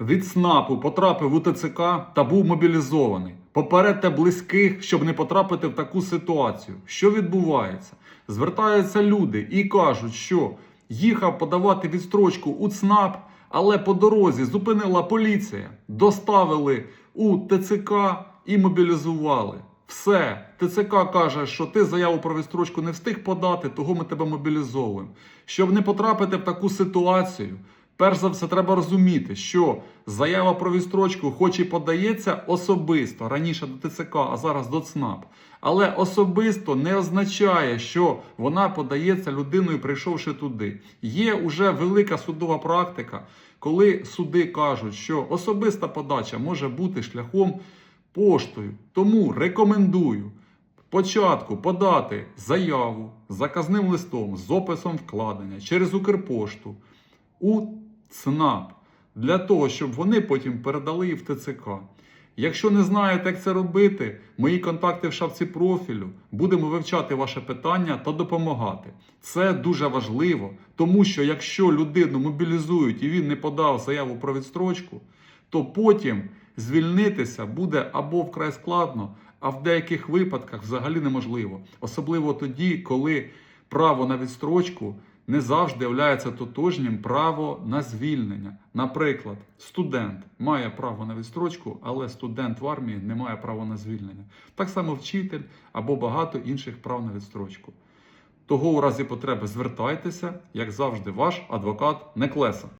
від СНАПу потрапив у ТЦК та був мобілізований. Попередьте близьких, щоб не потрапити в таку ситуацію. Що відбувається? Звертаються люди і кажуть, що їхав подавати відстрочку у ЦНАП, але по дорозі зупинила поліція, доставили у ТЦК і мобілізували. Все, ТЦК каже, що ти заяву про відстрочку не встиг подати, того ми тебе мобілізовуємо. Щоб не потрапити в таку ситуацію, перш за все треба розуміти, що заява про відстрочку, хоч і подається особисто раніше до ТЦК, а зараз до ЦНАП, але особисто не означає, що вона подається людиною, прийшовши туди. Є уже велика судова практика, коли суди кажуть, що особиста подача може бути шляхом поштою. Тому рекомендую спочатку подати заяву заказним листом з описом вкладення через Укрпошту у ЦНАП для того, щоб вони потім передали її в ТЦК. Якщо не знаєте, як це робити, мої контакти в шапці профілю. Будемо вивчати ваше питання та допомагати. Це дуже важливо, тому що якщо людину мобілізують і він не подав заяву про відстрочку, то потім звільнитися буде або вкрай складно, а в деяких випадках взагалі неможливо. Особливо тоді, коли право на відстрочку не завжди є тотожнім право на звільнення. Наприклад, студент має право на відстрочку, але студент в армії не має права на звільнення. Так само вчитель або багато інших прав на відстрочку. Того у разі потреби звертайтеся, як завжди, ваш адвокат Неклеса.